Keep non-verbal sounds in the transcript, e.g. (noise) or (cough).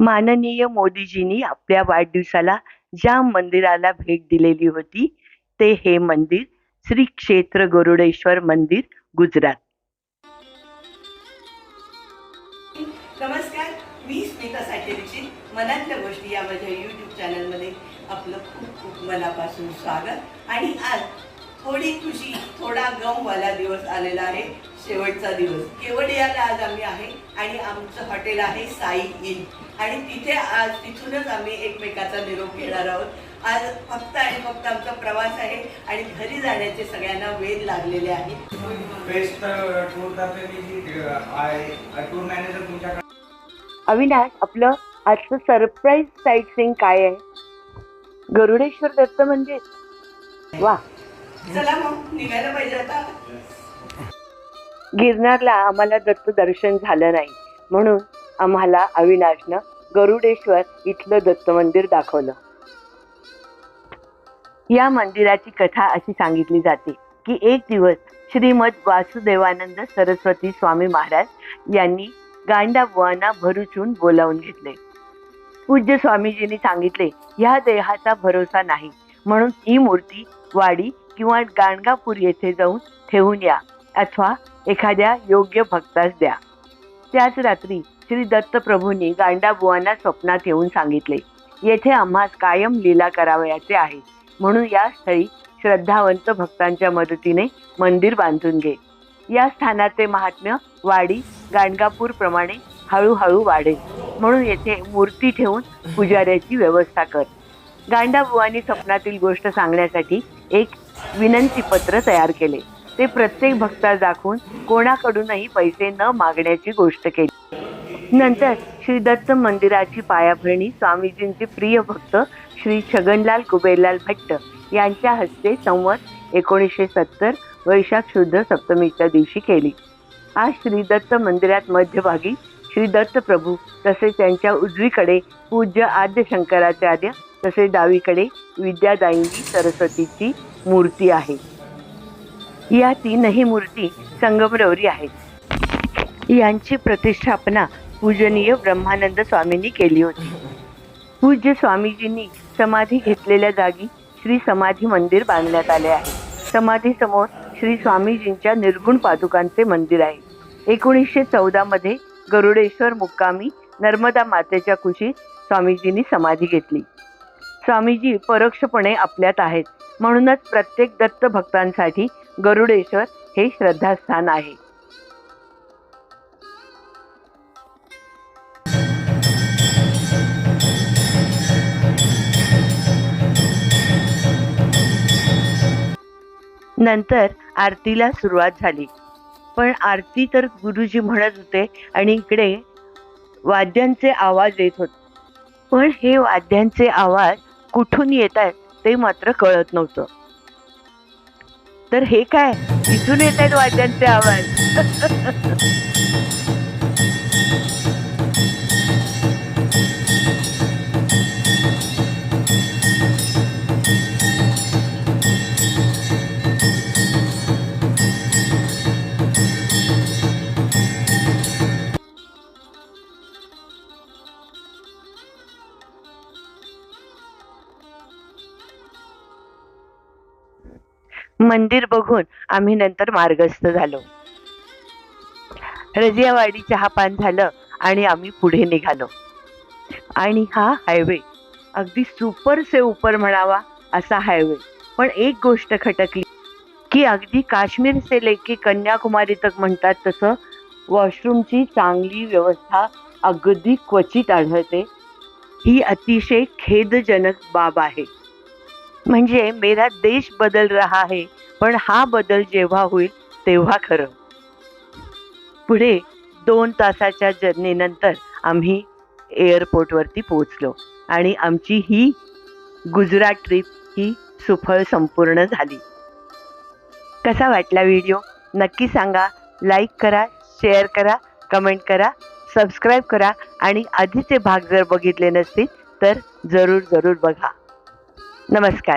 माननीय मोदीजींनी आपल्या वाढदिवसाला ज्या मंदिराला भेट दिलेली होती ते हे मंदिर श्री क्षेत्र गरुडेश्वर मंदिर गुजरात. नमस्कार मी स्मिता साठेची मनातल्या गोष्टी या माझ्या यूट्यूब चॅनलमध्ये आपलं खूप खूप मनापासून स्वागत. आणि आज थोडी खुशी थोडा गमवाला दिवस आलेला आहे शेवटचा दिवस. केवडियाला आज आम्ही आहे आणि आमचं हॉटेल आहे साई इन आणि तिथे आज तिथूनच आम्ही एकमेकाचा निरोप घेणार आहोत. आज फक्त आणि फक्त आमचा प्रवास आहे आणि घरी जाण्याचे सगळ्यांना वेध लागलेले आहेत बेस्ट टूर जी टूर मॅनेजर तुमच्याकडे अविनाश आपलं आजचं सरप्राईज साईट सीइंग काय आहे? गरुडेश्वर दत्त मंदिर. वा. चला मग निघायला पाहिजे आता. गिरनारला आम्हाला दत्त दर्शन झालं नाही. म्हणून आम्हाला अविनाशनं गरुडेश्वर इथलं दत्त मंदिर दाखवलं. या मंदिराची कथा अशी सांगितली जाते की एक दिवस श्रीमद वासुदेवानंद सरस्वती स्वामी महाराज यांनी गांडाबुवांना भरुचून बोलावून घेतले. पूज्य स्वामीजींनी सांगितले ह्या देहाचा भरोसा नाही. म्हणून ही मूर्ती वाडी किंवा गाणगापूर येथे जाऊन ठेवून या अथवा एखाद्या योग्य भक्तास द्या. त्याच रात्री श्री दत्तप्रभूंनी गांडाबुवांना स्वप्नात येऊन सांगितले येथे आम्हास कायम लीला करावयाचे आहे. म्हणून या स्थळी श्रद्धावंत भक्तांच्या मदतीने मंदिर बांधून घे. या स्थानाचे महात्म्य वाडी गाणगापूरप्रमाणे हळूहळू वाढेल. म्हणून येथे मूर्ती ठेवून पुजाऱ्याची व्यवस्था कर. गांडाबुवांनी स्वप्नातील गोष्ट सांगण्यासाठी एक विनंती पत्र तयार केले. ते प्रत्येक भक्तास दाखवून कोणाकडूनही पैसे न मागण्याची गोष्ट केली. नंतर श्री दत्त मंदिराची पायाभरणी स्वामीजींचे प्रिय भक्त श्री छगनलाल कुबेरलाल भट्ट यांच्या हस्ते संवत एकोणीसशे सत्तर वैशाख शुद्ध सप्तमीच्या दिवशी केली. आज श्री दत्त मंदिरात मध्यभागी श्री दत्त प्रभू तसेच त्यांच्या उजवीकडे पूज्य आद्य शंकराचार्य तसेच डावीकडे विद्यादायिनी सरस्वतीची मूर्ती आहे. या तीनही मूर्ती संगमरवरी आहेत. यांची प्रतिष्ठापना पूजनीय ब्रह्मानंद स्वामींनी केली होती. पूज्य स्वामीजींनी समाधी घेतलेल्या जागी श्री समाधी मंदिर बांधण्यात आले आहे. समाधीसमोर श्री स्वामीजींच्या निर्गुण पादुकांचे मंदिर आहे. एकोणीसशे चौदामध्ये गरुडेश्वर मुक्कामी नर्मदा मातेच्या कुशीत स्वामीजींनी समाधी घेतली. स्वामीजी परोक्षपणे आपल्यात आहेत. म्हणूनच प्रत्येक दत्त भक्तांसाठी गरुडेश्वर हे श्रद्धास्थान आहे. नंतर आरतीला सुरुवात झाली. पण आरती तर गुरुजी म्हणत होते आणि इकडे वाद्यांचे आवाज येत होते. पण हे वाद्यांचे आवाज कुठून येत आहेत ते मात्र कळत नव्हतं. तर हे काय? इथून येत आहेत वाद्यांचे आवाज. (laughs) मंदिर बघून आम्ही नंतर मार्गस्थ झालो. रजियावाडी चहापान झालं आणि आम्ही पुढे निघालो. आणि हा हायवे अगदी सुपर से उपर म्हणावा असा हायवे पण एक गोष्ट खटकली की अगदी काश्मीर से लेकी कन्याकुमारी तक म्हणतात तसं वॉशरूमची चांगली व्यवस्था अगदी क्वचित आढळते. ही अतिशय खेदजनक बाब आहे. म्हणजे मेरा देश बदल रहा है पण हा बदल जेव्हा होईल तेव्हा खरं. पुढे दोन तासाच्या जर्नीनंतर आम्ही एअरपोर्टवरती पोहोचलो आणि आमची ही गुजरात ट्रिप ही सुफळ संपूर्ण झाली. कसा वाटला व्हिडिओ नक्की सांगा. लाईक करा शेअर करा कमेंट करा सबस्क्राईब करा आणि आधीचे भाग जर बघितले नसतील तर जरूर जरूर बघा. नमस्कार.